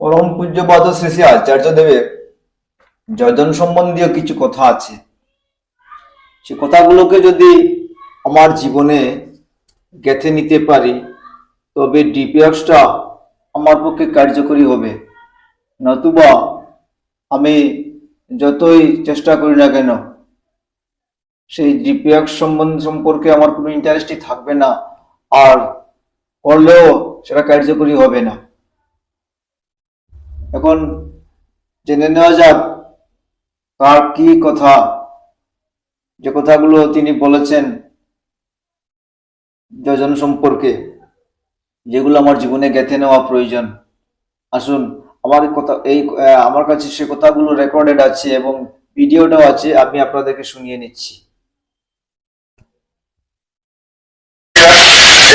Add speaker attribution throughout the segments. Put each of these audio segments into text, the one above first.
Speaker 1: পরম পূজ্যপাদ শ্রী আচার্য দেবের যজন সম্বন্ধীয় কিছু কথা আছে। সে কথাগুলোকে যদি আমার জীবনে গেঁথে নিতে পারি, তবে ডিপিএক্সটা আমার পক্ষে কার্যকরী হবে। নতুবা আমি যতই চেষ্টা করি না কেন, সেই ডিপিএক্স সম্বন্ধ সম্পর্কে আমার কোনো ইন্টারেস্টই থাকবে না, আর করলেও সেটা কার্যকরী হবে না। এখন জেনে নেওয়া যাক তার কি কথা। যে কথাগুলো তিনি বলেছেন যোজন সম্পর্কে, যেগুলো আমার জীবনে গেঁথে নেওয়া প্রয়োজন। আসুন, আমার কথা এই আমার কাছে সে কথাগুলো রেকর্ডেড আছে এবং ভিডিওটাও আছে, আমি আপনাদেরকে শুনিয়ে নিচ্ছি
Speaker 2: যে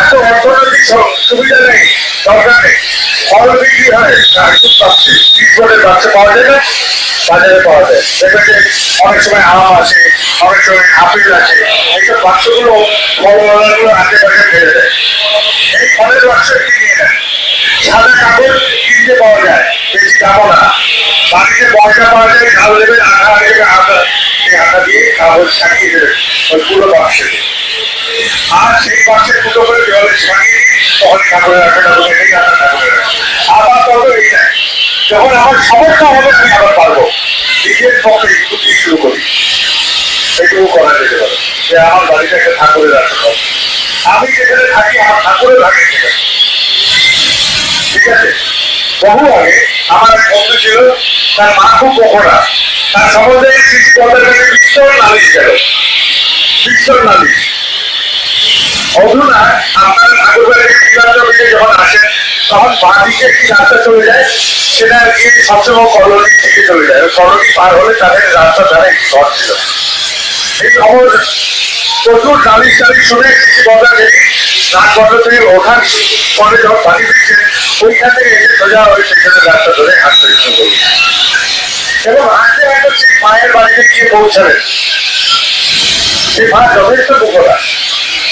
Speaker 2: এত অর্থনৈতিক সুবিধা নেই। দরকার ফল বিক্রি হয় খুব পাচ্ছে পিসবোর্ডের বাচ্চা পাওয়া যায় না, বাজারে পাওয়া যায়। দেখবেন যে অনেক আছে, অনেক সময় আপেল আছে, এইসব বাচ্চাগুলো ফলওয়ালাগুলো হাতে পাশে ফেলে দেয়। এই ফলের বাচ্চা কিনে নেয় সাদা কাপড় কিনতে পাওয়া যায়, বেশি না। বাড়িতে ময়দা পাওয়া যায়, ঝাল দেবেন আঠা দেবে আঠা সেই আঠা দিয়ে কাগজ ছাকিয়ে দেবেন ওই পুরো বাক্সে। আর সেই বাক্সে ফুটো যখন আমার সমস্যা হবে আমি আবার পারব নিজের পক্ষে একটু শুরু করি এটুকু করা যেতে পারে যে আমার বাড়িতে একটা ঠাকুরের হবে। আমি যেখানে থাকি আমার ঠাকুরের আগে ঠিক আছে বহু আগে আমার এক বন্ধু ছিল তার মা খুব পকোড়া তার সম্বন্ধে কৃষি বলার কাছে বিস্তর নালিশ গেল বিস্তর নালিশ অধুনা আপনার যখন আসেন তখন বাঁ দিকে চলে যায়। সেটা গিয়ে চলে যায়। কলোনি হলে তাদের রাস্তা ধারে ঘর ছিল। এই খবর প্রচুর নালিশ টালিশ শুনে থেকে ওঠান পরে যখন পানি দিচ্ছে ধরে হাঁটতে শুরু করল। এবং হাঁটতে হাঁটতে সেই মায়ের মা যথেষ্ট পোকরা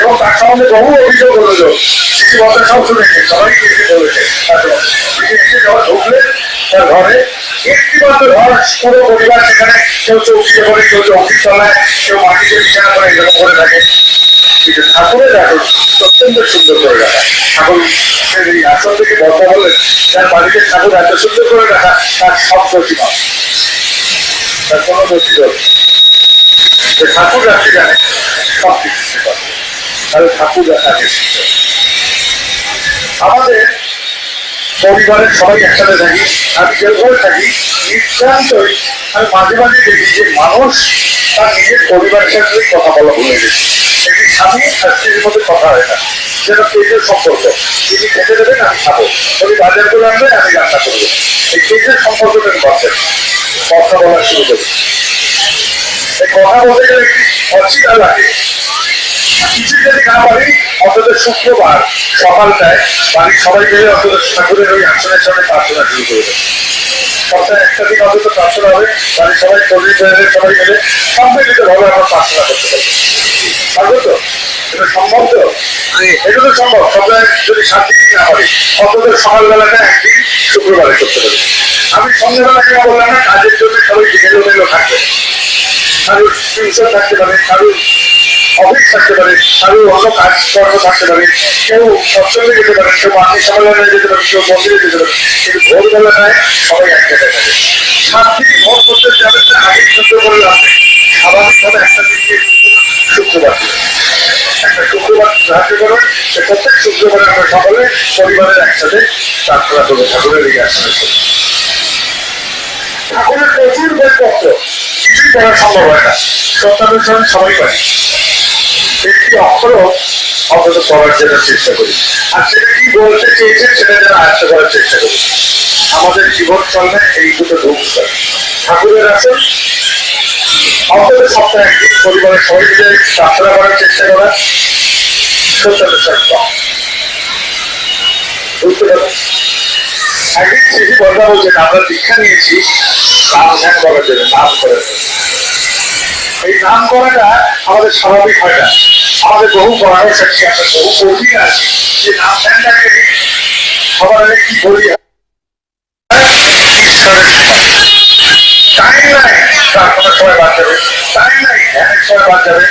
Speaker 2: এবং তার সম্বন্ধে বহু অভিযোগ হলো শিশু কথা সব শুনেছে সবাইকে এসে বলেছে। যখন ঢুকলেন তার ঘরে একটি মাত্র ঘর পুরো পরিবার সেখানে কেউ চৌকিতে করে কেউ চৌকির তলায়, কেউ মাটিতে বিছানা করে এরকম করে থাকে। কিন্তু ঠাকুরের আসন অত্যন্ত সুন্দর করে রাখা। ঠাকুর এই আসন থেকে বন্ধ বললেন, তার বাড়িতে ঠাকুর এত সুন্দর করে রাখা, তার সব প্রতিমা। তার কোনো দোষী ঠাকুর রাখতে জানে সব কিছু তাহলে ঠাকুর দেখা আমাদের পরিবারের সবাই একসাথে থাকি আমি যেভাবে থাকি নিঃশান্তই আমি মাঝে মাঝে দেখি যে মানুষ তার নিজের পরিবারের সাথে কথা বলা ভুলে গেছে। একটি স্বামী আর স্ত্রীর মধ্যে কথা হয় না। যেন পেটের সম্পর্ক। তিনি খেতে দেবেন আমি খাব। উনি বাজার করে আনবে, আমি রান্না করব। এই পেটের সম্পর্কটা বাঁচেন কথা বলা শুরু করি। এই কথা বলতে গেলে একটি অচিরা লাগে। কিছু যদি না পারি অন্তত শুক্রবার সকালটায় বাড়ির সবাই মিলে অন্তত ঠাকুরের ওই আসনের সামনে প্রার্থনা শুরু করে সপ্তাহে একটা দিন অন্তত প্রার্থনা হবে বাড়ির সবাই কর্মী সবাই মিলে সম্মিলিত ভাবে আমরা প্রার্থনা করতে পারি পারব তো এটা সম্ভব তো এটা তো সম্ভব সপ্তাহে যদি সাত দিন না পারি অন্তত সকালবেলাটা একদিন শুক্রবারে করতে পারি আমি সন্ধ্যাবেলা কেন বললাম না, কাজের জন্য সবাই এলো মেলো থাকবে। কারোর থাকতে পারে কারোর অফিস থাকতে পারে কারোর অন্য কাজ, কর্ম থাকতে পারে। কেউ সৎসঙ্গে যেতে পারে, কেউ মাতৃ সম্মেলনে যেতে পারে, কেউ মন্দিরে যেতে পারে। কিন্তু ভোরবেলাটায় সবাই এক জায়গায় থাকে। সাত দিন ভোর করতে যাবে আগে সহ্য করে নেই। স্বাভাবিকভাবে একটা দিকে শুক্রবার একটা শুক্রবার সাহায্য করুন সে প্রত্যেক শুক্রবারে আমরা সকলে পরিবারের একসাথে প্রার্থনা করব ঠাকুরের এই আসনে ঠাকুরের প্রচুর বইপত্র কিছুই পড়া সম্ভব হয় না। সত্যানুসরণ সবাই পারি একটি অক্ষরও অন্তত করার জন্য চেষ্টা করি। আর সেটা কি বলতে চেয়েছেন সেটা যেন আয়ত্ত করার চেষ্টা করি। আমাদের জীবন চলবে এই দুটো ঢুকছে ঠাকুরের আসন অন্তত সপ্তাহে একদিন পরিবারের সবাই মিলে প্রার্থনা করার চেষ্টা করা। পাওয়া বুঝতে একদিন শিশু বর্ধা বলছেন আমরা দীক্ষা নিয়েছি, নাম ধ্যান করার জন্য, নাম করার জন্য। এই নাম করাটা আমাদের স্বাভাবিক হয় না। আমাদের বহু আছে আমরা বহু কঠিন আছে। যে নাম ধ্যানটাকে সবার আগে কি বলি? টাইম নাই প্রার্থনার সময় বাদ যাবে। টাইম নাই, ধ্যানের সময় বাদ যাবে।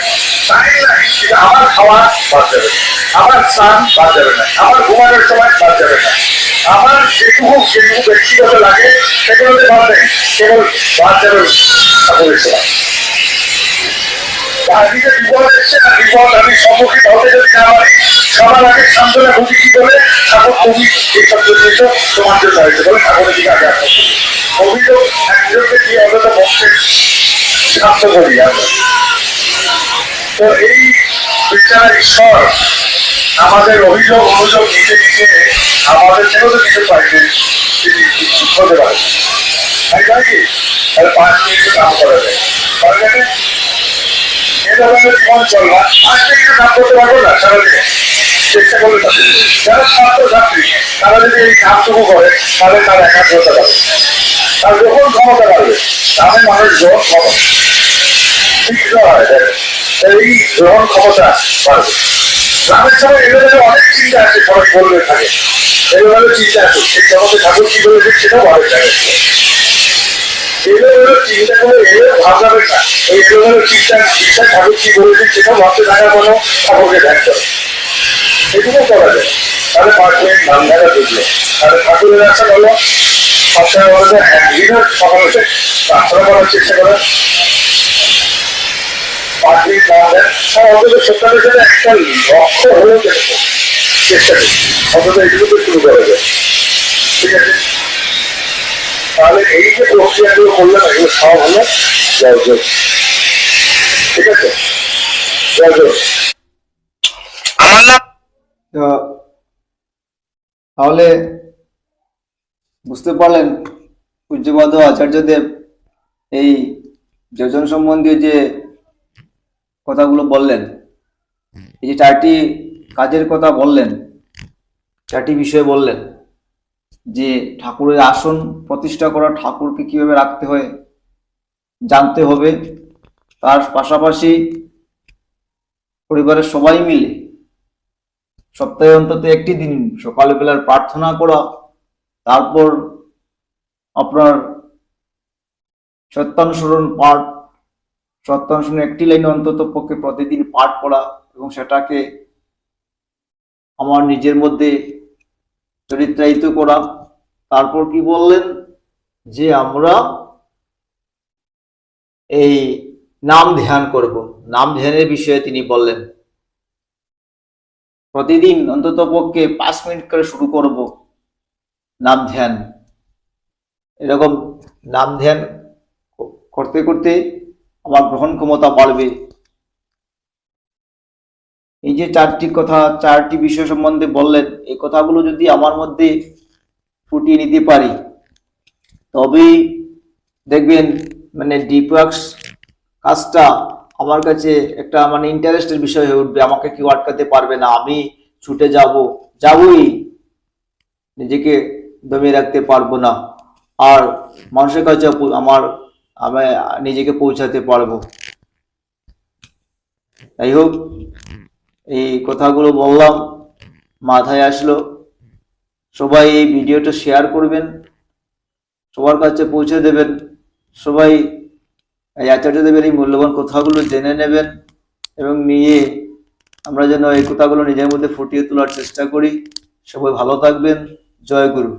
Speaker 2: টাইম নাই কিন্তু আমার খাওয়া বাদ যাবে। আমার স্নান বাদ যাবে না। আমার ঘুমানোর সময় বাদ যাবে না। আমার যেটুকু যেটুকু ব্যক্তিগত লাগে, সেগুলোতে বাদ নেই কেবল বাদ যাবে সময় চারদিকে বিপদ এসছে অভিযোগ তো এই বিচার আমাদের অভিযোগ অনুযোগ নিতে আমাদের থেকেও তো কিছু তিনি হতে কি? তাহলে পাঁচ মিনিট কাম করা যায়। এটা হলো চলবা আজকে করতে পারব না সারাদিনে চেষ্টা করলে যারা ছাত্র ছাত্রী তারা যদি এই কামটুকু করে, তাহলে তার একাগ্রতা পাবে তার যখন ক্ষমতা বাড়বে, তাহলে মানুষ গ্রহণ ক্ষমতা ঠিক হয়। এই গ্রহণ ক্ষমতা বাড়বে। গ্রামের সময় এগুলো অনেক চিন্তা আছে, সবাই বলবে থাকে। এগুলো চিন্তা আছে, সেই জগতে ঠাকুর সেটাও ভালো লাগে এলোমেলো চিন্তা করে এলো ভাবনাবে না ওই এলোমেলো চিন্তা চিন্তা ঠাকুর কি বলেছে, সেটা ভাবতে থাকা ধ্যান করে এটুকু করা যায়। তাহলে পাঁচ মিনিট ধান দেখা ঢুকলো তাহলে ঠাকুরের আসা হলো একদিনও সকালে প্রার্থনা করার চেষ্টা করে। পাঁচ মিনিট ধান দেন সব অন্তত সপ্তাহের জন্য একটা লক্ষ্য হলেও চেষ্টা করি। অন্তত এইটুকু তো শুরু করা যায়। ঠিক আছে? তাহলে এই যে প্রক্রিয়াগুলো করলাম এগুলো সব হলো জয়যোগ ঠিক আছে? জয়যোগ
Speaker 1: তাহলে বুঝতে পারলেন পূজ্যপাদ আচার্যদেব এই যোজন সম্বন্ধীয় যে কথাগুলো বললেন এই যে চারটি কাজের কথা বললেন চারটি বিষয় বললেন। যে ঠাকুরের আসন প্রতিষ্ঠা করা ঠাকুরকে কীভাবে রাখতে হয়, জানতে হবে। তার পাশাপাশি পরিবারের সবাই মিলে সপ্তাহে অন্তত একটি দিন সকালবেলার প্রার্থনা করা, তারপর আপনার সত্যানুসরণ পাঠ সত্যানুসরণ একটি লাইন অন্তত পক্ষে প্রতিদিন পাঠ করা এবং সেটাকে আমার নিজের মধ্যে চরিত্রায়িত করা। তারপর কি বললেন? যে আমরা এই নাম ধ্যান করব। নাম ধ্যানের বিষয়ে তিনি বললেন, প্রতিদিন অন্তত পক্ষে পাঁচ মিনিট করে শুরু করব নাম ধ্যান। এরকম নাম ধ্যান করতে করতে আমার গ্রহণ ক্ষমতা বাড়বে। এই যে চারটি কথা, চারটি বিষয় সম্বন্ধে বললেন, এই কথাগুলো যদি আমার মধ্যে ফুটিয়ে নিতে পারি, তবেই দেখবেন মানে ডিপওয়ার্কস কাজটা আমার কাছে একটা মানে ইন্টারেস্টের বিষয় হয়ে উঠবে। আমাকে কেউ আটকাতে পারবে না। আমি ছুটে যাব, যাবই। নিজেকে দমিয়ে রাখতে পারব না। আর মানুষের কাছে আমার, আমি নিজেকে পৌঁছাতে পারব। যাই হোক। এই কথাগুলো বললাম, মাথায় আসলো। সবাই এই ভিডিওটা শেয়ার করবেন, সবার কাছে পৌঁছে দেবেন। সবাই এই আচার্যদেবের এই মূল্যবান কথাগুলো জেনে নেবেন এবং নিয়ে আমরা যেন এই কথাগুলো নিজের মধ্যে ফুটিয়ে তোলার চেষ্টা করি। সবাই ভালো থাকবেন। জয় গুরু।